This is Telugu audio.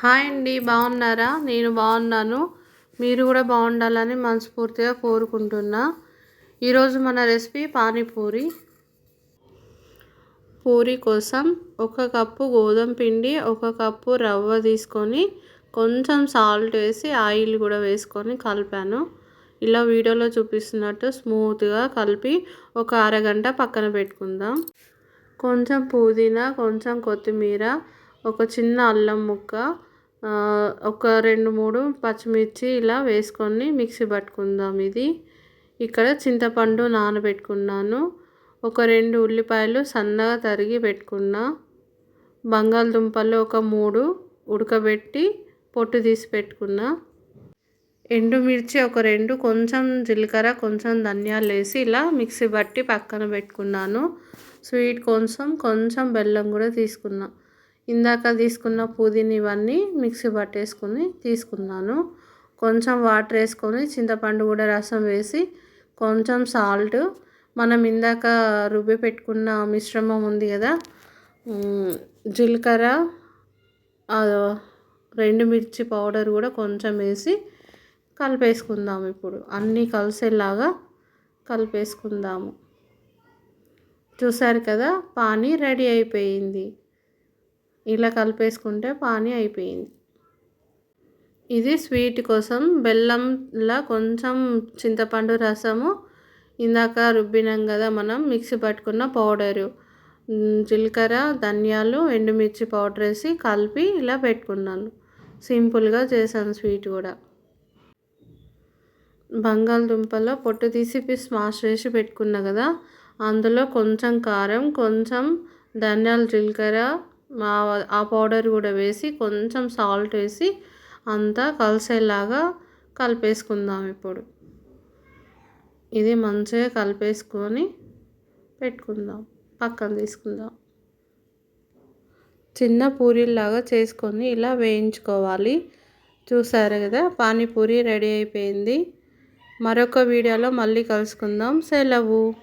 హాయ్ అండి బాగున్నారా? నేను బాగున్నాను. మీరు కూడా బాగుండాలని మనస్ఫూర్తిగా కోరుకుంటున్నా. ఈరోజు మన రెసిపీ పానీపూరి. పూరి కోసం ఒక కప్పు గోధుమ పిండి ఒక కప్పు రవ్వ తీసుకొని కొంచెం సాల్ట్ వేసి ఆయిల్ కూడా వేసుకొని కలిపాను. ఇలా వీడియోలో చూపిస్తున్నట్టు స్మూత్గా కలిపి ఒక అరగంట పక్కన పెట్టుకుందాం. కొంచెం పుదీనా కొంచెం కొత్తిమీర ఒక చిన్న అల్లం ముక్క ఒక రెండు మూడు పచ్చిమిర్చి ఇలా వేసుకొని మిక్సీ పట్టుకుందాం ఇది. ఇక్కడ చింతపండు నానబెట్టుకున్నాను. ఒక రెండు ఉల్లిపాయలు సన్నగా తరిగి పెట్టుకున్నా. బంగాళదుంపలు ఒక మూడు ఉడకబెట్టి పొట్టు తీసి పెట్టుకున్నా. ఎండుమిర్చి ఒక రెండు కొంచెం జీలకర్ర కొంచెం ధనియాలు వేసి ఇలా మిక్సీ పట్టి పక్కన పెట్టుకున్నాను. స్వీట్ కోసం కొంచెం బెల్లం కూడా తీసుకున్నా. ఇందాక తీసుకున్న పుదీనా ఇవన్నీ మిక్సీ పట్టేసుకుని తీసుకున్నాను. కొంచెం వాటర్ వేసుకొని చింతపండు కూడా రసం వేసి కొంచెం సాల్ట్. మనం ఇందాక రుబ్బి పెట్టుకున్న మిశ్రమం ఉంది కదా జీలకర్ర రెండు మిర్చి పౌడర్ కూడా కొంచెం వేసి కలిపేసుకుందాం ఇప్పుడు. అన్నీ కలిసేలాగా కలిపేసుకుందాము. చూసారు కదా పానీ రెడీ అయిపోయింది. ఇలా కలిపేసుకుంటే పానీ అయిపోయింది. ఇది స్వీట్ కోసం బెల్లంలా కొంచెం చింతపండు రసము ఇందాక రుబ్బినాం కదా మనం మిక్సీ పట్టుకున్న పౌడరు. జీలకర్ర ధనియాలు ఎండుమిర్చి పౌడర్ వేసి కలిపి ఇలా పెట్టుకున్నాను. సింపుల్గా చేశాను స్వీట్ కూడా. బంగాళదుంపలో పొట్టు తీసి స్మాష్ చేసి పెట్టుకున్నా కదా అందులో కొంచెం కారం కొంచెం ధనియాలు జీలకర్ర ఆ పౌడర్ కూడా వేసి కొంచెం సాల్ట్ వేసి అంతా కలిసేలాగా కలిపేసుకుందాం ఇప్పుడు. ఇది మంచిగా కలిపేసుకొని పెట్టుకుందాం. పక్కన తీసుకుందాం. చిన్న పూరీలాగా చేసుకొని ఇలా వేయించుకోవాలి. చూసారు కదా పానీపూరి రెడీ అయిపోయింది. మరొక వీడియోలో మళ్ళీ కలుసుకుందాం. సెలవు.